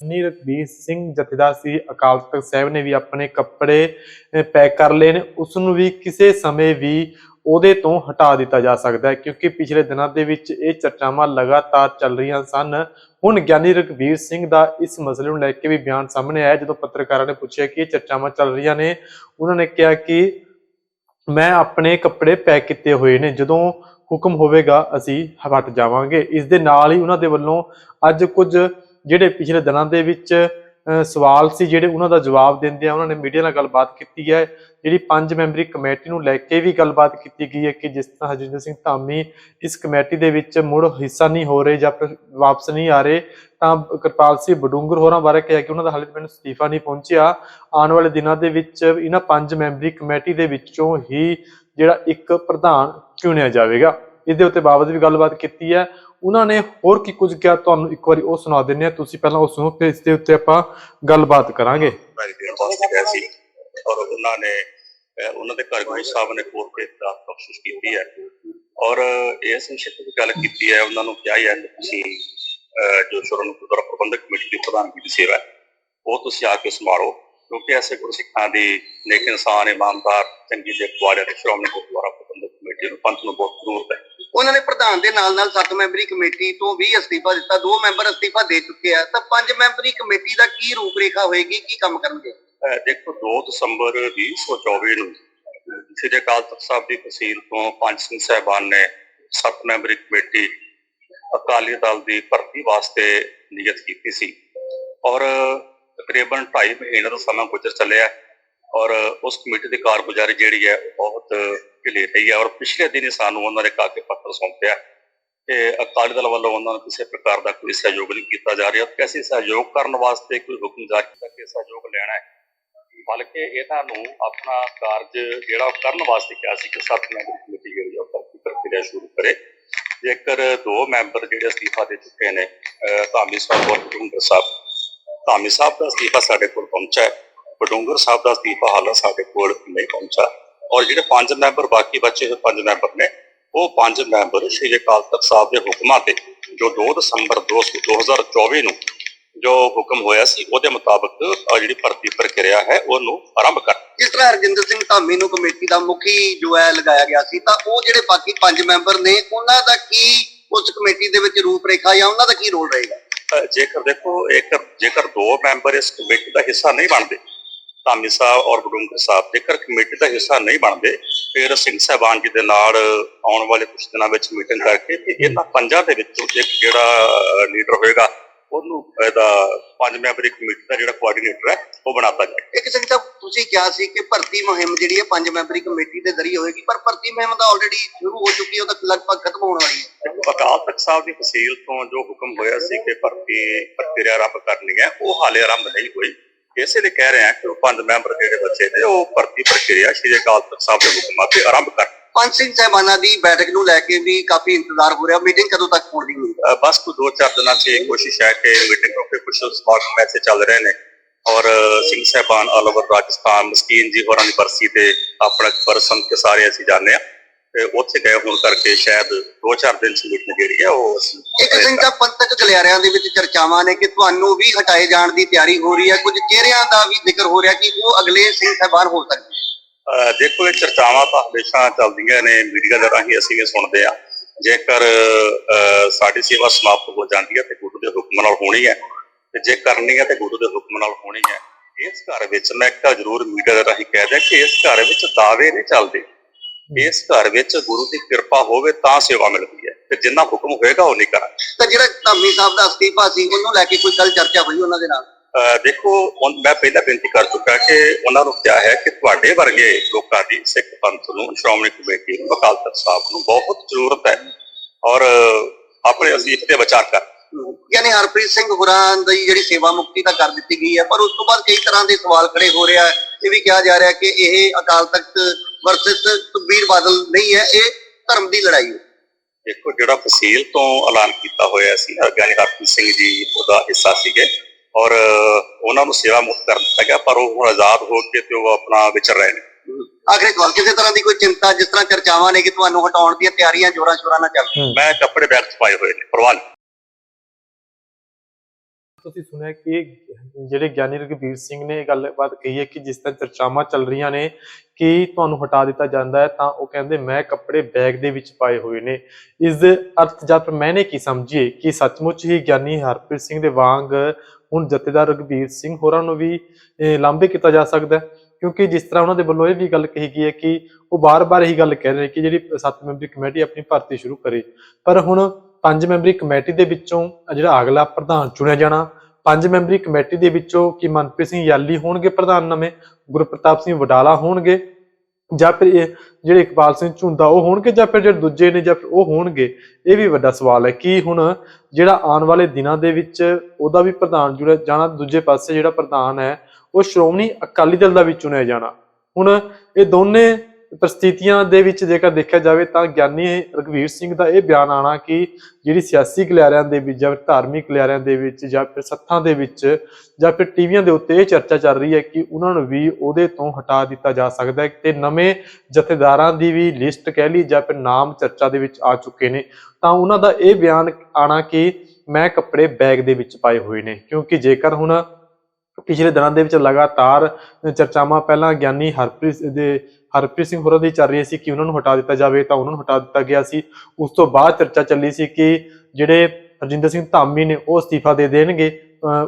ਨੀ ਰਘਬੀਰ ਸਿੰਘ ਜਥੇਦਾਰ ਸੀ, ਅਕਾਲ ਤਖਤ ਸਾਹਿਬ ਨੇ ਵੀ ਆਪਣੇ ਕੱਪੜੇ ਪੈਕ ਕਰ ਲਏ ਨੇ। ਉਸ ਨੂੰ ਵੀ ਕਿਸੇ ਸਮੇਂ ਵੀ ਉਹਦੇ ਤੋਂ ਹਟਾ ਦਿੱਤਾ ਜਾ ਸਕਦਾ ਹੈ, ਕਿਉਂਕਿ ਪਿਛਲੇ ਦਿਨਾਂ ਦੇ ਵਿੱਚ ਇਹ ਚਰਚਾਵਾਂ ਲਗਾਤਾਰ ਚੱਲ ਰਹੀਆਂ ਸਨ। ਹੁਣ ਗਿਆਨੀ ਰਘਬੀਰ ਸਿੰਘ ਦਾ ਇਸ ਮਸਲੇ ਨੂੰ ਲੈ ਕੇ ਵੀ ਬਿਆਨ ਸਾਹਮਣੇ ਆਇਆ ਜਦੋਂ ਪੱਤਰਕਾਰਾਂ ਨੇ ਪੁੱਛਿਆ ਕਿ ਇਹ ਚਰਚਾਵਾਂ ਚੱਲ ਰਹੀਆਂ ਨੇ, ਉਹਨਾਂ ਨੇ ਕਿਹਾ ਕਿ ਮੈਂ ਆਪਣੇ ਕੱਪੜੇ ਪੈਕ ਕੀਤੇ ਹੋਏ ਨੇ, ਜਦੋਂ ਹੁਕਮ ਹੋਵੇਗਾ ਅਸੀਂ ਹਟ ਜਾਵਾਂਗੇ। ਇਸ ਦੇ ਨਾਲ ਹੀ ਉਹਨਾਂ ਦੇ ਵੱਲੋਂ ਅੱਜ ਕੁਝ ਜਿਹੜੇ ਪਿਛਲੇ ਦਿਨਾਂ ਦੇ ਵਿੱਚ ਸਵਾਲ ਸੀ ਜਿਹੜੇ ਉਹਨਾਂ ਦਾ ਜਵਾਬ ਦਿੰਦੇ ਆ, ਉਹਨਾਂ ਨੇ ਮੀਡੀਆ ਨਾਲ ਗੱਲਬਾਤ ਕੀਤੀ ਹੈ। ਜਿਹੜੀ ਪੰਜ ਮੈਂਬਰੀ ਕਮੇਟੀ ਨੂੰ ਲੈ ਕੇ ਵੀ ਗੱਲਬਾਤ ਕੀਤੀ ਗਈ ਹੈ ਕਿ ਜਿਸ ਤਰ੍ਹਾਂ ਹਰਜਿੰਦਰ ਸਿੰਘ ਧਾਮੀ ਇਸ ਕਮੇਟੀ ਦੇ ਵਿੱਚ ਮੁੜ ਹਿੱਸਾ ਨਹੀਂ ਹੋ ਰਹੇ ਜਾਂ ਫਿਰ ਵਾਪਸ ਨਹੀਂ ਆ ਰਹੇ, ਤਾਂ ਕਿਰਪਾਲ ਸਿੰਘ ਬਡੂੰਗਰ ਹੋਰਾਂ ਬਾਰੇ ਕਿਹਾ ਕਿ ਉਹਨਾਂ ਦਾ ਹਾਲੇ ਤੱਕ ਮੈਨੂੰ ਅਸਤੀਫਾ ਨਹੀਂ ਪਹੁੰਚਿਆ। ਆਉਣ ਵਾਲੇ ਦਿਨਾਂ ਦੇ ਵਿੱਚ ਇਹਨਾਂ ਪੰਜ ਮੈਂਬਰੀ ਕਮੇਟੀ ਦੇ ਵਿੱਚੋਂ ਹੀ ਜਿਹੜਾ ਇੱਕ ਪ੍ਰਧਾਨ ਚੁਣਿਆ ਜਾਵੇਗਾ। ਇਹਦੇ ਉੱਤੇ ਬਾਬਤ ਵੀ ਗੱਲਬਾਤ ਕੀਤੀ ਹੈ। ਉਹਨਾਂ ਨੇ ਹੋਰ ਕੀ ਕੁਝ ਕਿਹਾ, ਤੁਹਾਨੂੰ ਇੱਕ ਵਾਰੀ ਉਹ ਸੁਣਾ ਦਿੰਦੇ ਆ ਤੁਸੀਂ ਪਹਿਲਾਂ ਉਹ ਸੁਣੋ ਫਿਰ ਇਸ ਦੇ ਉੱਤੇ ਆਪਾਂ ਗੱਲਬਾਤ ਕਰਾਂਗੇ। ਔਰ ਉਹਨਾਂ ਨੇ ਉਹਨਾਂ ਦੇ ਘਰ ਗੁਰੂ ਸਾਹਿਬ ਨੇ ਕੋਰਟ ਤੇ ਦਾ ਕੋਸ਼ਿਸ਼ ਕੀਤੀ ਹੈ। ਔਰ ਇਸ ਵਿਸ਼ੇ ਤੇ ਗੱਲ ਕੀਤੀ ਹੈ, ਉਹਨਾਂ ਨੂੰ ਕਿਹਾ ਹੈ ਕਿ ਤੁਸੀਂ ਜੋ ਸ਼ਰਨ ਗੁਰਦੁਆਰਾ ਪ੍ਰਬੰਧਕ ਕਮੇਟੀ ਦੀ ਪ੍ਰਧਾਨਗੀ ਦੀ ਸੇਵਾ ਉਹ ਤੁਸੀਂ ਆ ਕੇ ਸੰਭਾਲੋ। ਕਿਉਂਕਿ ਐਸੇ ਗੁਰਸਿੱਖਾਂ ਦੀ ਨੇਕ ਇਨਸਾਨ, ਇਮਾਨਦਾਰ, ਚੰਗੀ ਦੇ ਵਾਲੇ ਸ਼੍ਰੋਮਣੀ ਗੁਰਦੁਆਰਾ ਪ੍ਰਬੰਧਕ ਕਮੇਟੀ ਨੂੰ ਪੰਥ ਨੂੰ ਬਹੁਤ ਜ਼ਰੂਰਤ ਹੈ। ਉਹਨਾਂ ਨੇ ਪ੍ਰਧਾਨ ਦੇ ਨਾਲ ਨਾਲ ਸੱਤ ਮੈਂਬਰੀ ਕਮੇਟੀ ਤੋਂ ਵੀ ਅਸਤੀਫਾ ਦਿੱਤਾ, ਦੋ ਮੈਂਬਰ ਅਸਤੀਫਾ ਦੇ ਚੁੱਕੇ ਆ, ਤਾਂ ਪੰਜ ਮੈਂਬਰੀ ਕਮੇਟੀ ਦਾ ਕੀ ਰੂਪਰੇਖਾ ਹੋਏਗੀ, ਕੀ ਕੰਮ ਕਰਨਗੇ? ਦੇਖੋ 2 ਦਸੰਬਰ 2024 ਨੂੰ ਸ੍ਰੀ ਅਕਾਲ ਤਖਤ ਸਾਹਿਬ ਦੀ ਤਹਿਸੀਲ ਤੋਂ ਪੰਜ ਸਿੰਘ ਸਾਹਿਬਾਨ ਨੇ ਸੱਤ ਮੈਂਬਰੀ ਕਮੇਟੀ ਅਕਾਲੀ ਦਲ ਦੀ ਭਰਤੀ ਵਾਸਤੇ ਨਿਯਤ ਕੀਤੀ ਸੀ। ਔਰ ਤਕਰੀਬਨ 2.5 ਮਹੀਨੇ ਦਾ ਸਮਾਂ ਗੁਜ਼ਰ ਚੱਲਿਆ। ਹੈ ਔਰ ਉਸ ਕਮੇਟੀ ਦੀ ਕਾਰਗੁਜ਼ਾਰੀ ਜਿਹੜੀ ਹੈ ਉਹ ਬਹੁਤ ਢਿੱਲੀ ਰਹੀ ਹੈ ਔਰ ਪਿਛਲੇ ਦਿਨ ਹੀ ਸਾਨੂੰ ਉਹਨਾਂ ਨੇ ਕਾਗਜ਼ ਪੱਤਰ ਸੌਂਪਿਆ ਕਿ ਅਕਾਲੀ ਦਲ ਵੱਲੋਂ ਉਹਨਾਂ ਨੂੰ ਕਿਸੇ ਪ੍ਰਕਾਰ ਦਾ ਕੋਈ ਸਹਿਯੋਗ ਨਹੀਂ ਕੀਤਾ ਜਾ ਰਿਹਾ। ਕਿਸੇ ਸਹਿਯੋਗ ਕਰਨ ਵਾਸਤੇ ਕੋਈ ਹੁਕਮ ਜਾਰੀ ਕਰਕੇ ਸਹਿਯੋਗ ਲੈਣਾ ਹੈ। ਬਲਕਿ ਇਹਨਾਂ ਨੂੰ ਆਪਣਾ ਕਾਰਜ ਜਿਹੜਾ ਉਹ ਕਰਨ ਵਾਸਤੇ ਕਿਹਾ ਸੀ ਕਿ ਸੱਤ ਮੈਂਬਰ ਕਮੇਟੀ ਜਿਹੜੀ ਆ ਉਹ ਭਰਤੀ ਪ੍ਰਕਿਰਿਆ ਸ਼ੁਰੂ ਕਰੇ। ਜੇਕਰ ਦੋ ਮੈਂਬਰ ਜਿਹੜੇ ਅਸਤੀਫਾ ਦੇ ਚੁੱਕੇ ਨੇ ਧਾਮੀ ਸਾਹਿਬ ਔਰ ਬਡੂੰਗਰ ਸਾਹਿਬ, ਧਾਮੀ ਸਾਹਿਬ ਦਾ ਅਸਤੀਫਾ ਸਾਡੇ ਕੋਲ ਪਹੁੰਚਾ ਹੈ। ਬਡੂੰਗਰ ਸਾਹਿਬ ਦਾ ਅਸਤੀਫਾ ਹਾਲੇ ਸਾਡੇ ਕੋਲ ਨਹੀਂ ਪਹੁੰਚਾ ਔਰ ਜਿਹੜੇ ਪੰਜ ਮੈਂਬਰ ਬਾਕੀ ਬਚੇ ਹੋਏ ਪੰਜ ਮੈਂਬਰ ਨੇ ਉਹ ਪੰਜ ਮੈਂਬਰ ਸ਼੍ਰੀ ਅਕਾਲ ਤਖਤ ਸਾਹਿਬ ਦੇ ਹੁਕਮਾਂ ਤੇ ਜੋ 2 ਦਸੰਬਰ 2024 ਨੂੰ ਜੋ ਹੁਕਮ ਹੋਇਆ ਸੀ ਉਹਦੇ ਮੁਤਾਬਕ ਜਿਹੜੀ ਭਰਤੀ ਪ੍ਰਕਿਰਿਆ ਹੈ ਉਹਨੂੰ ਆਰੰਭ ਕਰ ਜਿਸ ਤਰ੍ਹਾਂ ਹਰਜਿੰਦਰ ਸਿੰਘ ਧਾਮੀ ਨੂੰ ਕਮੇਟੀ ਦਾ ਮੁਖੀ ਜੋ ਹੈ ਲਗਾਇਆ ਗਿਆ ਸੀ ਤਾਂ ਉਹ ਜਿਹੜੇ ਬਾਕੀ ਪੰਜ ਮੈਂਬਰ ਨੇ ਉਹਨਾਂ ਦਾ ਕੀ ਉਸ ਕਮੇਟੀ ਦੇ ਵਿੱਚ ਰੂਪਰੇਖਾ ਜਾਂ ਉਹਨਾਂ ਦਾ ਕੀ ਰੋਲ ਰਹੇਗਾ? ਜੇਕਰ ਦੇਖੋ ਇੱਕ ਜੇਕਰ ਦੋ ਮੈਂਬਰ ਇਸ ਕਮੇਟੀ ਦਾ ਹਿੱਸਾ ਨਹੀਂ ਬਣਦੇ ਧਾਮੀ ਸਾਹਿਬ ਔਰ ਬਡੂੰਗਰ ਸਾਹਿਬ ਜੇਕਰ ਕਮੇਟੀ ਦਾ ਹਿੱਸਾ ਨਹੀਂ ਬਣਦੇ ਫਿਰ ਸਿੰਘ ਸਾਹਿਬਾਨ ਜੀ ਦੇ ਨਾਲ ਆਉਣ ਵਾਲੇ ਕੁਝ ਦਿਨਾਂ ਵਿੱਚ ਮੀਟਿੰਗ ਕਰਕੇ ਤੇ ਇਹਨਾਂ ਪੰਜਾਂ ਦੇ ਵਿੱਚੋਂ ਇੱਕ ਜਿਹੜਾ ਲੀਡਰ ਹੋਏਗਾ ਉਹਨੂੰ ਇਹਦਾ ਪੰਜ ਮੈਂਬਰੀ ਕਮੇਟੀ ਦਾ ਜਿਹੜਾ ਕੋਆਰਡੀਨੇਟਰ ਹੈ ਉਹ ਬਣਾਤਾ ਜਾਏ। ਇੱਕ ਸਿੰਘ ਸਾਹਿਬ ਤੁਸੀਂ ਕਿਹਾ ਸੀ ਕਿ ਭਰਤੀ ਮੁਹਿੰਮ ਜਿਹੜੀ ਹੈ ਪੰਜ ਮੈਂਬਰੀ ਕਮੇਟੀ ਦੇ ਜ਼ਰੀਏ ਹੋਏਗੀ ਪਰ ਭਰਤੀ ਮੁਹਿੰਮ ਤਾਂ ਆਲਰੇਡੀ ਸ਼ੁਰੂ ਹੋ ਚੁੱਕੀ ਹੈ ਉਹ ਤਾਂ ਲਗਭਗ ਖਤਮ ਹੋਣ ਵਾਲੀ ਹੈ। ਅਕਾਲ ਤਖਤ ਸਾਹਿਬ ਦੀ ਤਹਿਸੀਲ ਤੋਂ ਜੋ ਹੁਕਮ ਹੋਇਆ ਸੀ ਕਿ ਭਰਤੀ ਪ੍ਰਕਿਰਿਆ ਆਰੰਭ ਕਰਨੀ ਹੈ ਉਹ ਹਾਲੇ ਆਰੰਭ ਨਹੀਂ ਹੋਈ। ਇਸੇ ਲਈ ਕਹਿ ਰਹੇ ਹਾਂ ਕਿ ਉਹ ਪੰਜ ਮੈਂਬਰ ਜਿਹੜੇ ਬੱਚੇ ਨੇ ਉਹ ਭਰਤੀ ਪ੍ਰਕਿਰਿਆ ਸ਼੍ਰੀ ਅਕਾਲ ਤਖਤ ਸਾਹਿਬ ਦੇ ਹੁਕਮਾਂ ਤੇ ਆਰੰਭ ਕਰ ਪੰਜ ਸਿੰਘ ਸਾਹਿਬਾਨਾਂ ਦੀ ਬੈਠਕ ਨੂੰ ਲੈ ਕੇ ਵੀ ਕਾਫੀ ਇੰਤਜ਼ਾਰ ਹੋ ਰਿਹਾ ਮੀਟਿੰਗ ਕਦੋਂ ਤੱਕ ਹੋਣ ਹੈ? ਬਸ ਕੋਈ ਦੋ ਚਾਰ ਦਿਨਾਂ 'ਚ ਇਹ ਕੋਸ਼ਿਸ਼ ਹੈ ਕਿ ਮੀਟਿੰਗ ਹੋ ਕੇ ਕੁਝ ਸਮਾਗਮ ਐਸੇ ਚੱਲ ਰਹੇ ਨੇ। ਔਰ ਸਿੰਘ ਸਾਹਿਬਾਨ ਆਲ ਓਵਰ ਰਾਜਸਥਾਨ ਮਸਕੀਨ ਜੀ ਹੋਰਾਂ ਦੀ ਬਰਸੀ ਤੇ ਆਪਣਾ ਪਰਸਨ ਕੇ ਸਾਰੇ ਅਸੀਂ ਜਾਣਦੇ ਆ ਤੇ ਉੱਥੇ ਗਏ ਹੋਣ ਕਰਕੇ ਸ਼ਾਇਦ ਦੋ ਚਾਰ ਦਿਨ ਚ ਮੀਟਿੰਗ ਜਿਹੜੀ ਹੈ ਉਹ ਅਸੀਂ ਇੱਕ ਸਿੰਘ ਸਾਹਿਬ ਪੰਥਕ ਗਲਿਆਰਿਆਂ ਦੇ ਵਿੱਚ ਚਰਚਾਵਾਂ ਨੇ ਕਿ ਤੁਹਾਨੂੰ ਵੀ ਹਟਾਏ ਜਾਣ ਦੀ ਤਿਆਰੀ ਹੋ ਰਹੀ ਹੈ। ਕੁਝ ਚਿਹਰਿਆਂ ਦਾ ਵੀ ਜ਼ਿਕਰ ਹੋ ਰਿਹਾ ਕਿ ਉਹ ਅਗਲੇ ਸਿੰਘ ਸਾਹਿਬਾਨ ਹੋ ਸਕਦੇ ਦੇਖੋ ਇਹ ਚਰਚਾਵਾਂ ਤਾਂ ਹਮੇਸ਼ਾ ਚੱਲਦੀਆਂ ਨੇ। ਮੀਡੀਆ ਦੇ ਰਾਹੀਂ ਅਸੀਂ ਵੀ ਸੁਣਦੇ ਆ ਜੇਕਰ ਸਾਡੀ ਸੇਵਾ ਸਮਾਪਤ ਹੋ ਜਾਂਦੀ ਹੈ ਤੇ ਗੁਰੂ ਦੇ ਹੁਕਮ ਨਾਲ ਹੋਣੀ ਹੈ। ਤੇ ਜੇ ਕਰਨੀ ਹੈ ਤੇ ਗੁਰੂ ਦੇ ਹੁਕਮ ਨਾਲ ਹੋਣੀ ਹੈ। ਇਸ ਘਰ ਵਿੱਚ ਮੈਂ ਇੱਕ ਜ਼ਰੂਰ ਮੀਡੀਆ ਦੇ ਰਾਹੀਂ ਕਹਿ ਦਿਆਂ ਕਿ ਇਸ ਘਰ ਵਿੱਚ ਦਾਅਵੇ ਨਹੀਂ ਚੱਲਦੇ। ਇਸ ਘਰ ਵਿੱਚ ਗੁਰੂ ਦੀ ਕਿਰਪਾ ਹੋਵੇ ਤਾਂ ਸੇਵਾ ਮਿਲਦੀ ਹੈ ਤੇ ਜਿੰਨਾ ਹੁਕਮ ਹੋਏਗਾ ਉਹ ਨਹੀਂ ਕਰਾਂਗੇ ਤਾਂ ਜਿਹੜਾ ਧਾਮੀ ਸਾਹਿਬ ਦਾ ਅਸਤੀਫਾ ਸੀ ਉਹਨੂੰ ਲੈ ਕੇ ਕੋਈ ਗੱਲ ਚਰਚਾ ਹੋਈ ਉਹਨਾਂ ਦੇ ਨਾਲ? ਦੇਖੋ ਮੈਂ ਪਹਿਲਾਂ ਬੇਨਤੀ ਕਰ ਚੁੱਕਾ ਕਿ ਉਹਨਾਂ ਨੂੰ ਕਿਹਾ ਹੈ ਕਿ ਤੁਹਾਡੇ ਵਰਗੇ ਲੋਕਾਂ ਦੀ ਸਿੱਖ ਪੰਥ ਨੂੰ ਸ਼੍ਰੋਮਣੀ ਕਮੇਟੀ ਨੂੰ ਅਕਾਲ ਤਖਤ ਸਾਹਿਬ ਨੂੰ ਬਹੁਤ ਜ਼ਰੂਰਤ ਹੈ ਔਰ ਆਪਣੇ ਅਸੀਸ ਤੇ ਵਿਚਾਰ ਕਰ। ਯਾਨੀ ਹਰਪ੍ਰੀਤ ਸਿੰਘ ਹੋਰਾਂ ਦੀ ਜਿਹੜੀ ਸੇਵਾ ਮੁਕਤੀ ਤਾਂ ਕਰ ਦਿੱਤੀ ਗਈ ਹੈ ਪਰ ਉਸ ਤੋਂ ਬਾਅਦ ਕਈ ਤਰ੍ਹਾਂ ਦੇ ਸਵਾਲ ਖੜੇ ਹੋ ਰਿਹਾ ਹੈ। ਇਹ ਵੀ ਕਿਹਾ ਜਾ ਰਿਹਾ ਕਿ ਇਹ ਅਕਾਲ ਤਖਤ ਵਰਸਸ ਸੁਖਬੀਰ ਬਾਦਲ ਨਹੀਂ ਹੈ ਇਹ ਧਰਮ ਦੀ ਲੜਾਈ ਹੈ। ਦੇਖੋ ਜਿਹੜਾ ਫਸੀਲ ਤੋਂ ਐਲਾਨ ਕੀਤਾ ਹੋਇਆ ਸੀ ਗਿਆਨੀ ਹਰਪ੍ਰੀਤ ਸਿੰਘ ਜੀ ਉਹਦਾ ਹਿੱਸਾ ਸੀਗੇ। ਔਰ ਉਹਨਾਂ ਨੂੰ ਸੇਵਾ ਮੁਕਤ ਕਰ ਦਿੱਤਾ ਗਿਆ ਪਰ ਉਹ ਹੁਣ ਆਜ਼ਾਦ ਹੋ ਕੇ ਤੇ ਉਹ ਆਪਣਾ ਵਿਚਰ ਰਹੇ ਨੇ। ਆਖਰੀ ਸਵਾਲ ਕਿਸੇ ਤਰ੍ਹਾਂ ਦੀ ਕੋਈ ਚਿੰਤਾ ਜਿਸ ਤਰ੍ਹਾਂ ਚਰਚਾਵਾਂ ਨੇ ਕਿ ਤੁਹਾਨੂੰ ਹਟਾਉਣ ਦੀਆਂ ਤਿਆਰੀਆਂ ਜੋਰਾਂ ਸ਼ੋਰਾਂ ਨਾਲ ਚੱਲ ਰਹੀਆਂ। ਮੈਂ ਕੱਪੜੇ ਬੈਗ ਚ ਪਾਏ ਹੋਏ ਨੇ ਪਰਵਾਹ ਤੁਸੀਂ ਸੁਣਿਆ ਕਿ ਜਿਹੜੇ ਗਿਆਨੀ ਰਘਬੀਰ ਸਿੰਘ ਨੇ ਇਹ ਗੱਲਬਾਤ ਕਹੀ ਹੈ ਕਿ ਜਿਸ ਤਰ੍ਹਾਂ ਚਰਚਾਵਾਂ ਚੱਲ ਰਹੀਆਂ ਨੇ ਕਿ ਤੁਹਾਨੂੰ ਹਟਾ ਦਿੱਤਾ ਜਾਂਦਾ ਹੈ, ਤਾਂ ਉਹ ਕਹਿੰਦੇ, ਮੈਂ ਕੱਪੜੇ ਬੈਗ ਦੇ ਵਿੱਚ ਪਾਏ ਹੋਏ ਨੇ। ਇਸ ਦੇ ਅਰਥ ਜਾਂ ਮੈਨੇ ਕੀ ਸਮਝੀਏ ਕਿ ਸੱਚਮੁੱਚ ਹੀ ਗਿਆਨੀ ਹਰਪ੍ਰੀਤ ਸਿੰਘ ਦੇ ਵਾਂਗ ਹੁਣ ਜਥੇਦਾਰ ਰਘਬੀਰ ਸਿੰਘ ਹੋਰਾਂ ਨੂੰ ਵੀ ਲਾਂਭੇ ਕੀਤਾ ਜਾ ਸਕਦਾ ਹੈ। ਕਿਉਂਕਿ ਜਿਸ ਤਰ੍ਹਾਂ ਉਹਨਾਂ ਦੇ ਵੱਲੋਂ ਇਹ ਵੀ ਗੱਲ ਕਹੀ ਗਈ ਹੈ ਕਿ ਉਹ ਬਾਰ-ਬਾਰ ਇਹੀ ਗੱਲ ਕਹਿ ਰਹੇ ਨੇ ਕਿ ਜਿਹੜੀ ਸੱਤ ਮੈਂਬਰੀ ਕਮੇਟੀ ਆਪਣੀ ਭਰਤੀ ਸ਼ੁਰੂ ਕਰੇ। ਪਰ ਹੁਣ ਪੰਜ ਮੈਂਬਰੀ ਕਮੇਟੀ ਦੇ ਵਿੱਚੋਂ ਜਿਹੜਾ ਅਗਲਾ ਪ੍ਰਧਾਨ ਚੁਣਿਆ ਜਾਣਾ, ਪੰਜ ਮੈਂਬਰੀ ਕਮੇਟੀ ਦੇ ਵਿੱਚੋਂ ਕੀ ਮਨਪ੍ਰੀਤ ਸਿੰਘ ਯਾਲੀ ਹੋਣਗੇ ਪ੍ਰਧਾਨ ਨਵੇਂ, ਗੁਰਪ੍ਰਤਾਪ ਸਿੰਘ ਵਡਾਲਾ ਹੋਣਗੇ, ਜਾਂ ਫਿਰ ਇਹ ਜਿਹੜੇ ਇਕਬਾਲ ਸਿੰਘ ਝੁੰਦਾ ਉਹ ਹੋਣਗੇ, ਜਾਂ ਫਿਰ ਜਿਹੜੇ ਦੂਜੇ ਨੇ, ਜਾਂ ਫਿਰ ਉਹ ਹੋਣਗੇ? ਇਹ ਵੀ ਵੱਡਾ ਸਵਾਲ ਹੈ ਕਿ ਹੁਣ ਜਿਹੜਾ ਆਉਣ ਵਾਲੇ ਦਿਨਾਂ ਦੇ ਵਿੱਚ ਉਹਦਾ ਵੀ ਪ੍ਰਧਾਨ ਜੁੜਿਆ ਜਾਣਾ, ਦੂਜੇ ਪਾਸੇ ਜਿਹੜਾ ਪ੍ਰਧਾਨ ਹੈ, ਉਹ ਸ਼੍ਰੋਮਣੀ ਅਕਾਲੀ ਦਲ ਦਾ ਵੀ ਚੁਣਿਆ ਜਾਣਾ। ਹੁਣ ਇਹ ਦੋਨੇ ਪ੍ਰਸਥਿਤੀਆਂ ਦੇ ਵਿੱਚ ਜੇਕਰ ਦੇਖਿਆ ਜਾਵੇ ਤਾਂ ਗਿਆਨੀ ਰਘਵੀਰ ਸਿੰਘ ਦਾ ਇਹ ਬਿਆਨ ਆਣਾ ਕਿ ਜਿਹੜੀ ਸਿਆਸੀ ਗਲਿਆਰਿਆਂ ਦੇ ਵਿੱਚ ਜਾਂ ਫਿਰ ਧਾਰਮਿਕ ਗਲਿਆਰਿਆਂ ਦੇ ਵਿੱਚ ਜਾਂ ਫਿਰ ਸੱਥਾਂ ਦੇ ਵਿੱਚ ਜਾਂ ਫਿਰ ਟੀਵੀਆਂ ਦੇ ਉੱਤੇ ਇਹ ਚਰਚਾ ਚੱਲ ਰਹੀ ਹੈ ਕਿ ਉਹਨਾਂ ਨੂੰ ਵੀ ਉਹਦੇ ਤੋਂ ਹਟਾ ਦਿੱਤਾ ਜਾ ਸਕਦਾ ਹੈ ਤੇ ਨਵੇਂ ਜਥੇਦਾਰਾਂ ਦੀ ਵੀ ਲਿਸਟ ਕਹਿ ਲਈ ਜਾਂ ਫਿਰ ਨਾਮ ਚਰਚਾ ਦੇ ਵਿੱਚ ਆ ਚੁੱਕੇ ਨੇ। ਤਾਂ ਉਹਨਾਂ ਦਾ ਇਹ ਬਿਆਨ ਆਣਾ ਕਿ ਮੈਂ ਕੱਪੜੇ ਬੈਗ ਦੇ ਵਿੱਚ ਪਾਏ ਹੋਏ ਨੇ ਕਿਉਂਕਿ ਜੇਕਰ ਹੁਣ ਪਿਛਲੇ ਦਿਨਾਂ ਦੇ ਵਿੱਚ ਲਗਾਤਾਰ ਚਰਚਾਵਾਂ ਪਹਿਲਾਂ ਗਿਆਨੀ ਹਰਪ੍ਰੀਤ ਦੇ ਹਰਪ੍ਰੀਤ ਸਿੰਘ ਹੋਰਾਂ ਦੀ ਚੱਲ ਰਹੀ ਸੀ ਕਿ ਉਹਨਾਂ ਨੂੰ ਹਟਾ ਦਿੱਤਾ ਜਾਵੇ ਤਾਂ ਉਹਨਾਂ ਨੂੰ ਹਟਾ ਦਿੱਤਾ ਗਿਆ ਸੀ। ਉਸ ਤੋਂ ਬਾਅਦ ਚਰਚਾ ਚੱਲੀ ਸੀ ਕਿ ਜਿਹੜੇ ਰਜਿੰਦਰ ਸਿੰਘ ਧਾਮੀ ਨੇ ਉਹ ਅਸਤੀਫਾ ਦੇ ਦੇਣਗੇ।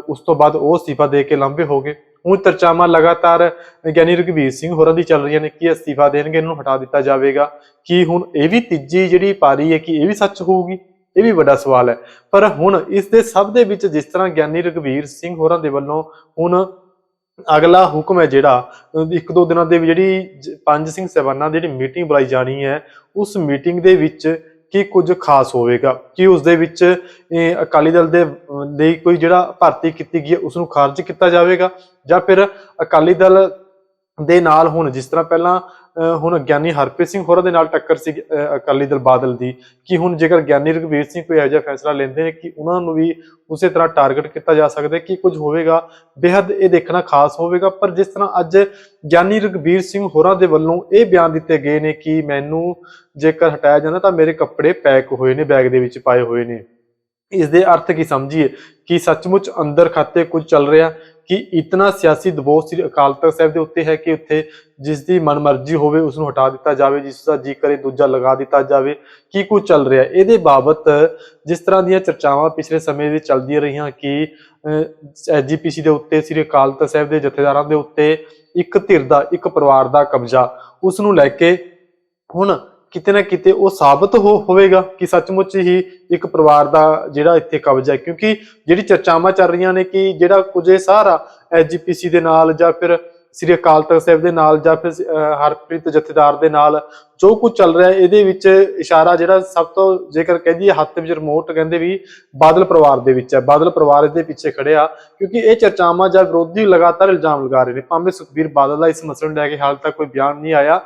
ਉਸ ਤੋਂ ਬਾਅਦ ਉਹ ਅਸਤੀਫਾ ਦੇ ਕੇ ਲੰਬੇ ਹੋ ਗਏ। ਹੁਣ ਚਰਚਾਵਾਂ ਲਗਾਤਾਰ ਗਿਆਨੀ ਰਘਵੀਰ ਸਿੰਘ ਹੋਰਾਂ ਦੀ ਚੱਲ ਰਹੀਆਂ ਨੇ ਕਿ ਅਸਤੀਫਾ ਦੇਣਗੇ ਇਹਨੂੰ ਹਟਾ ਦਿੱਤਾ ਜਾਵੇਗਾ। ਕਿ ਹੁਣ ਇਹ ਵੀ ਤੀਜੀ ਜਿਹੜੀ ਪਾਰੀ ਹੈ, ਕਿ ਇਹ ਵੀ ਸੱਚ ਹੋਊਗੀ? ਇਹ ਵੀ ਵੱਡਾ ਸਵਾਲ ਹੈ। ਪਰ ਹੁਣ ਇਸ ਦੇ ਸਭ ਦੇ ਵਿੱਚ ਜਿਸ ਤਰ੍ਹਾਂ ਗਿਆਨੀ ਰਘਬੀਰ ਸਿੰਘ ਹੋਰਾਂ ਦੇ ਵੱਲੋਂ ਹੁਣ ਅਗਲਾ ਹੁਕਮ ਹੈ ਜਿਹੜਾ ਇੱਕ ਦੋ ਦਿਨਾਂ ਦੇ ਜਿਹੜੀ ਪੰਜ ਸਿੰਘ ਸਹਿਬਾਨਾਂ ਦੀ ਜਿਹੜੀ ਮੀਟਿੰਗ ਬੁਲਾਈ ਜਾਣੀ ਹੈ, ਉਸ ਮੀਟਿੰਗ ਦੇ ਵਿੱਚ ਕੀ ਕੁਝ ਖਾਸ ਹੋਵੇਗਾ? ਕਿ ਉਸ ਦੇ ਵਿੱਚ ਅਕਾਲੀ ਦਲ ਦੇ ਲਈ ਕੋਈ ਜਿਹੜਾ ਭਰਤੀ ਕੀਤੀ ਗਈ ਹੈ ਉਸ ਨੂੰ ਖਾਰਜ ਕੀਤਾ ਜਾਵੇਗਾ? ਜਾਂ ਫਿਰ ਅਕਾਲੀ ਦਲ ਦੇ ਨਾਲ ਹੁਣ ਜਿਸ ਤਰ੍ਹਾਂ ਪਹਿਲਾਂ ਹੁਣ ਗਿਆਨੀ ਹਰਪ੍ਰੀਤ ਸਿੰਘ ਹੋਰਾਂ ਦੇ ਨਾਲ ਟੱਕਰ ਸੀ ਅਕਾਲੀ ਦਲ ਬਾਦਲ ਦੀ। ਕਿ ਹੁਣ ਜੇਕਰ ਗਿਆਨੀ ਰਘਬੀਰ ਸਿੰਘ ਕੋਈ ਇਹੋ ਜਿਹਾ ਫੈਸਲਾ ਲੈਂਦੇ ਨੇ ਕਿ ਉਹਨਾਂ ਨੂੰ ਵੀ ਉਸੇ ਤਰ੍ਹਾਂ ਟਾਰਗੇਟ ਕੀਤਾ ਜਾ ਸਕਦਾ ਕਿ ਕੁਝ ਹੋਵੇਗਾ? ਬੇहद ਇਹ ਦੇਖਣਾ ਖਾਸ ਹੋਵੇਗਾ, ਪਰ ਜਿਸ ਤਰ੍ਹਾਂ ਅੱਜ ਗਿਆਨੀ ਰਘਬੀਰ ਸਿੰਘ ਹੋਰਾਂ ਦੇ ਵੱਲੋਂ ਇਹ ਬਿਆਨ ਦਿੱਤੇ ਗਏ ਨੇ ਕਿ ਮੈਨੂੰ ਜੇਕਰ ਹਟਾਇਆ ਜਾਂਦਾ ਤਾਂ ਮੇਰੇ ਕੱਪੜੇ ਪੈਕ ਹੋਏ ਨੇ, ਬੈਗ ਦੇ ਵਿੱਚ ਪਾਏ ਹੋਏ ਨੇ। ਇਸ ਦੇ ਅਰਥ ਕੀ ਸਮਝੀਏ? ਕਿ ਸੱਚਮੁੱਚ ਅੰਦਰ ਖਾਤੇ ਕੁਝ ਚੱਲ ਰਿਹਾ ਕਿ ਇਤਨਾ ਸਿਆਸੀ ਦਬਾਅ ਸ੍ਰੀ ਅਕਾਲ ਤਖਤ ਸਾਹਿਬ ਦੇ ਉੱਤੇ ਹੈ ਕਿ ਉੱਥੇ ਜਿਸ ਦੀ ਮਨਮਰਜ਼ੀ ਹੋਵੇ ਉਸ ਨੂੰ ਹਟਾ ਦਿੱਤਾ ਜਾਵੇ, ਜਿਸ ਦਾ ਜੀ ਕਰੇ ਦੂਜਾ ਲਗਾ ਦਿੱਤਾ ਜਾਵੇ, ਕੀ ਕੁਝ ਚੱਲ ਰਿਹਾ? ਇਹਦੇ ਬਾਬਤ ਜਿਸ ਤਰ੍ਹਾਂ ਦੀਆਂ ਚਰਚਾਵਾਂ ਪਿਛਲੇ ਸਮੇਂ ਵਿੱਚ ਚੱਲਦੀਆਂ ਰਹੀਆਂ ਕਿ ਐਜੀਪੀਸੀ ਦੇ ਉੱਤੇ, ਸ੍ਰੀ ਅਕਾਲ ਤਖਤ ਸਾਹਿਬ ਦੇ ਜਥੇਦਾਰਾਂ ਦੇ ਉੱਤੇ ਇੱਕ ਧਿਰ ਦਾ, ਇੱਕ ਪਰਿਵਾਰ ਦਾ ਕਬਜ਼ਾ ਉਸ ਨੂੰ ਲੈ ਕੇ ਹੁਣ ਕਿਤੇ ਨਾ ਕਿਤੇ ਉਹ ਸਾਬਤ ਹੋ ਹੋਵੇਗਾ ਕਿ ਸੱਚਮੁੱਚ ਹੀ ਇੱਕ ਪਰਿਵਾਰ ਦਾ ਜਿਹੜਾ ਇੱਥੇ ਕਬਜ਼ਾ ਹੈ। ਕਿਉਂਕਿ ਜਿਹੜੀ ਚਰਚਾਵਾਂ ਚੱਲ ਰਹੀਆਂ ਨੇ ਕਿ ਜਿਹੜਾ ਕੁਝ ਸਾਰਾ ਐਜੀਪੀਸੀ ਦੇ ਨਾਲ ਜਾਂ ਫਿਰ ਸ੍ਰੀ ਅਕਾਲ ਤਖਤ ਸਾਹਿਬ ਦੇ ਨਾਲ ਜਾਂ ਫਿਰ ਹਰਪ੍ਰੀਤ ਜਥੇਦਾਰ ਦੇ ਨਾਲ ਜੋ ਕੁਝ ਚੱਲ ਰਿਹਾ, ਇਹਦੇ ਵਿੱਚ ਇਸ਼ਾਰਾ ਜਿਹੜਾ ਸਭ ਤੋਂ ਜੇਕਰ ਕਹਿੰਦੀ ਹੱਥ ਵਿੱਚ ਰਿਮੋਟ ਕਹਿੰਦੇ ਵੀ ਬਾਦਲ ਪਰਿਵਾਰ ਦੇ ਵਿੱਚ ਹੈ। ਬਾਦਲ ਪਰਿਵਾਰ ਇਹਦੇ ਪਿੱਛੇ ਖੜਿਆ ਕਿਉਂਕਿ ਇਹ ਚਰਚਾਵਾਂ ਜਾਂ ਵਿਰੋਧੀ ਲਗਾਤਾਰ ਇਲਜ਼ਾਮ ਲਗਾ ਰਹੇ ਨੇ। ਭਾਵੇਂ ਸੁਖਬੀਰ ਬਾਦਲ ਦਾ ਇਸ ਮਸਲੇ ਨੂੰ ਲੈ ਕੇ ਹਾਲ ਤੱਕ ਕੋਈ ਬਿਆਨ ਨਹੀਂ ਆਇਆ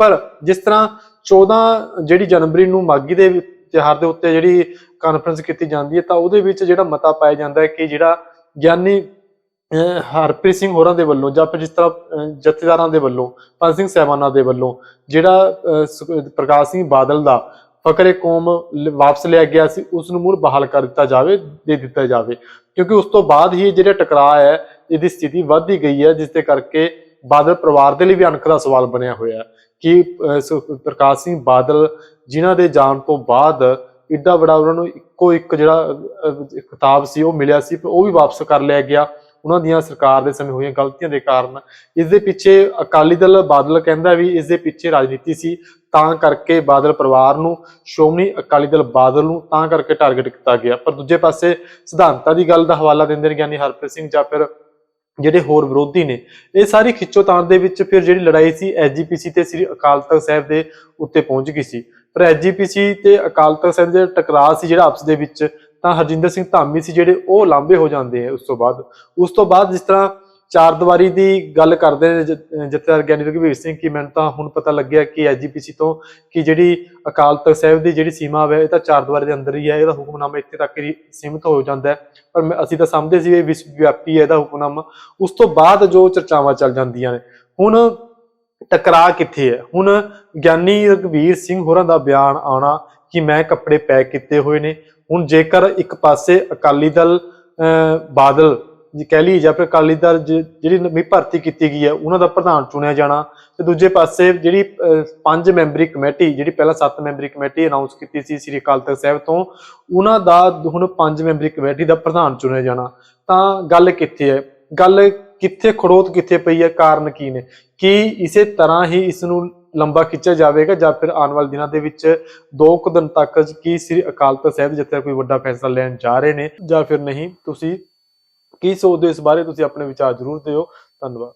ਪਰ ਜਿਸ ਤਰ੍ਹਾਂ 14 ਜਿਹੜੀ ਜਨਵਰੀ ਨੂੰ ਮਾਗੀ ਦੇ ਵੀ- ਤਿਉਹਾਰ ਦੇ ਉੱਤੇ ਜਿਹੜੀ ਕਾਨਫਰੰਸ ਕੀਤੀ ਜਾਂਦੀ ਹੈ ਤਾਂ ਉਹਦੇ ਵਿੱਚ ਜਿਹੜਾ ਮਤਾ ਪਾਇਆ ਜਾਂਦਾ ਹੈ ਕਿ ਜਿਹੜਾ ਗਿਆਨੀ ਹਰਪ੍ਰੀਤ ਸਿੰਘ ਹੋਰਾਂ ਦੇ ਵੱਲੋਂ ਜਾਂ ਫਿਰ ਜਿਸ ਤਰ੍ਹਾਂ ਜਥੇਦਾਰਾਂ ਦੇ ਵੱਲੋਂ ਪੰਜ ਸਿੰਘ ਸਹਿਬਾਨਾਂ ਦੇ ਵੱਲੋਂ ਜਿਹੜਾ ਅਹ, ਪ੍ਰਕਾਸ਼ ਸਿੰਘ ਬਾਦਲ ਦਾ ਫਕਰੇ ਕੌਮ ਵਾਪਸ ਲਿਆ ਗਿਆ ਸੀ ਉਸ ਨੂੰ ਮੁੜ ਬਹਾਲ ਕਰ ਦਿੱਤਾ ਜਾਵੇ ਦੇ ਦਿੱਤਾ ਜਾਵੇ। ਕਿਉਂਕਿ ਉਸ ਤੋਂ ਬਾਅਦ ਹੀ ਇਹ ਜਿਹੜਾ ਟਕਰਾਅ ਹੈ ਇਹਦੀ ਸਥਿਤੀ ਵੱਧਦੀ ਗਈ ਹੈ ਜਿਸ ਦੇ ਕਰਕੇ ਬਾਦਲ ਪਰਿਵਾਰ ਦੇ ਲਈ ਵੀ ਅਣਖ ਦਾ ਸਵਾਲ ਬਣਿਆ ਹੋਇਆ ਕਿ ਪ੍ਰਕਾਸ਼ ਸਿੰਘ ਬਾਦਲ ਜਿਨ੍ਹਾਂ ਦੇ ਜਾਣ ਤੋਂ ਬਾਅਦ ਇੱਡਾ ਬੜਾ ਉਹਨਾਂ ਨੂੰ ਇੱਕੋ ਇੱਕ ਜਿਹੜਾ ਖਿਤਾਬ ਸੀ, ਉਹ ਮਿਲਿਆ ਸੀ, ਉਹ ਵੀ ਵਾਪਸ ਕਰ ਲਿਆ ਗਿਆ। ਉਹਨਾਂ ਦੀਆਂ ਸਰਕਾਰ ਦੇ ਸਮੇਂ ਹੋਈਆਂ ਗਲਤੀਆਂ ਦੇ ਕਾਰਨ ਇਸ ਦੇ ਪਿੱਛੇ ਅਕਾਲੀ ਦਲ ਬਾਦਲ ਕਹਿੰਦਾ ਵੀ ਇਸ ਦੇ ਪਿੱਛੇ ਰਾਜਨੀਤੀ ਸੀ, ਤਾਂ ਕਰਕੇ ਬਾਦਲ ਪਰਿਵਾਰ ਨੂੰ, ਸ਼੍ਰੋਮਣੀ ਅਕਾਲੀ ਦਲ ਬਾਦਲ ਨੂੰ ਤਾਂ ਕਰਕੇ ਟਾਰਗੇਟ ਕੀਤਾ ਗਿਆ। ਪਰ ਦੂਜੇ ਪਾਸੇ ਸਿਧਾਂਤਾਂ ਦੀ ਗੱਲ ਦਾ ਹਵਾਲਾ ਦਿੰਦੇ ਨੇ ਗਿਆਨੀ ਹਰਪ੍ਰੀਤ ਸਿੰਘ ਜਾਂ ਫਿਰ ਜਿਹੜੇ ਹੋਰ ਵਿਰੋਧੀ ਨੇ, ਇਹ ਸਾਰੀ ਖਿੱਚੋਤਾਣ ਦੇ ਵਿੱਚ ਫਿਰ ਜਿਹੜੀ ਲੜਾਈ ਸੀ ਐਜੀਪੀਸੀ ਤੇ ਸ੍ਰੀ ਅਕਾਲ ਤਖਤ ਸਾਹਿਬ ਦੇ ਉੱਤੇ ਪਹੁੰਚ ਗਈ ਸੀ। ਪਰ ਐਜੀਪੀਸੀ ਤੇ ਅਕਾਲ ਤਖਤ ਸਾਹਿਬ ਦੇ ਟਕਰਾਅ ਸੀ ਜਿਹੜਾ ਆਪਸ ਦੇ ਵਿੱਚ, ਤਾਂ ਹਰਜਿੰਦਰ ਸਿੰਘ ਧਾਮੀ ਸੀ ਜਿਹੜੇ ਉਹ ਲਾਂਬੇ ਹੋ ਜਾਂਦੇ ਆ ਉਸ ਤੋਂ ਬਾਅਦ। ਉਸ ਤੋਂ ਬਾਅਦ ਜਿਸ ਤਰ੍ਹਾਂ ਚਾਰ ਦੀਵਾਰੀ ਦੀ ਗੱਲ ਕਰਦੇ ਨੇ ਜਥੇਦਾਰ ਗਿਆਨੀ ਰਘਵੀਰ ਸਿੰਘ ਕਿ ਮੈਨੂੰ ਤਾਂ ਹੁਣ ਪਤਾ ਲੱਗਿਆ ਕਿ ਐਜੀਪੀਸੀ ਤੋਂ ਕਿ ਜਿਹੜੀ ਅਕਾਲ ਤਖਤ ਸਾਹਿਬ ਦੀ ਜਿਹੜੀ ਸੀਮਾ ਹੈ ਇਹ ਤਾਂ ਚਾਰ ਦੀਵਾਰੀ ਦੇ ਅੰਦਰ ਹੀ ਹੈ ਇਹਦਾ ਹੁਕਮਨਾਮਾ ਇੱਥੇ ਤੱਕ ਹੀ ਸੀਮਿਤ ਹੋ ਜਾਂਦਾ ਹੈ। ਪਰ ਅਸੀਂ ਤਾਂ ਸਮਝਦੇ ਸੀ ਇਹ ਵਿਸ਼ਵ ਵਿਆਪੀ ਹੈ ਇਹਦਾ ਹੁਕਮਨਾਮਾ ਉਸ ਤੋਂ ਬਾਅਦ ਜੋ ਚਰਚਾਵਾਂ ਚੱਲ ਜਾਂਦੀਆਂ ਨੇ। ਹੁਣ ਟਕਰਾਅ ਕਿੱਥੇ ਹੈ? ਹੁਣ ਗਿਆਨੀ ਰਘਵੀਰ ਸਿੰਘ ਹੋਰਾਂ ਦਾ ਬਿਆਨ ਆਉਣਾ ਕਿ ਮੈਂ ਕੱਪੜੇ ਪੈਕ ਕੀਤੇ ਹੋਏ ਨੇ। ਹੁਣ ਜੇਕਰ ਇੱਕ ਪਾਸੇ ਅਕਾਲੀ ਦਲ ਅਹ, ਬਾਦਲ ਜੀ ਕਹਿ ਲਈ ਜਾਂ ਫਿਰ ਅਕਾਲੀ ਦਲ ਜਿਹੜੀ ਨਵੀਂ ਭਰਤੀ ਕੀਤੀ ਗਈ ਹੈ, ਉਹਨਾਂ ਦਾ ਪ੍ਰਧਾਨ ਚੁਣਿਆ ਜਾਣਾ। ਤੇ ਦੂਜੇ ਪਾਸੇ ਜਿਹੜੀ ਪੰਜ ਮੈਂਬਰੀ ਕਮੇਟੀ, ਜਿਹੜੀ ਪਹਿਲਾਂ ਸੱਤ ਮੈਂਬਰੀ ਕਮੇਟੀ ਅਨਾਉਂਸ ਕੀਤੀ ਸੀ ਸ੍ਰੀ ਅਕਾਲ ਤਖਤ ਸਾਹਿਬ ਤੋਂ, ਉਹਨਾਂ ਦਾ ਹੁਣ ਪੰਜ ਮੈਂਬਰੀ ਕਮੇਟੀ ਦਾ ਪ੍ਰਧਾਨ ਚੁਣਿਆ ਜਾਣਾ। ਤਾਂ ਗੱਲ ਕਿੱਥੇ ਹੈ? ਗੱਲ ਕਿੱਥੇ ਖੜੋਤ ਕਿੱਥੇ ਪਈ ਹੈ? ਕਾਰਨ ਕੀ ਨੇ? ਕੀ ਇਸੇ ਤਰ੍ਹਾਂ ਹੀ ਇਸ ਨੂੰ ਲੰਬਾ ਖਿੱਚਿਆ ਜਾਵੇਗਾ ਜਾਂ ਫਿਰ ਆਉਣ ਵਾਲੇ ਦਿਨਾਂ ਦੇ ਵਿੱਚ ਦੋ ਕੁ ਦਿਨ ਤੱਕ ਕੀ ਸ੍ਰੀ ਅਕਾਲ ਤਖਤ ਸਾਹਿਬ ਜਿੱਥੇ ਕੋਈ ਵੱਡਾ ਫੈਸਲਾ ਲੈਣ ਜਾ ਰਹੇ ਨੇ ਜਾਂ ਫਿਰ ਨਹੀਂ? ਤੁਸੀਂ ਕੀ ਸੋਚਦੇ ਹੋ ਇਸ ਬਾਰੇ ਤੁਸੀਂ ਆਪਣੇ ਵਿਚਾਰ ਜ਼ਰੂਰ ਦਿਓ। ਧੰਨਵਾਦ।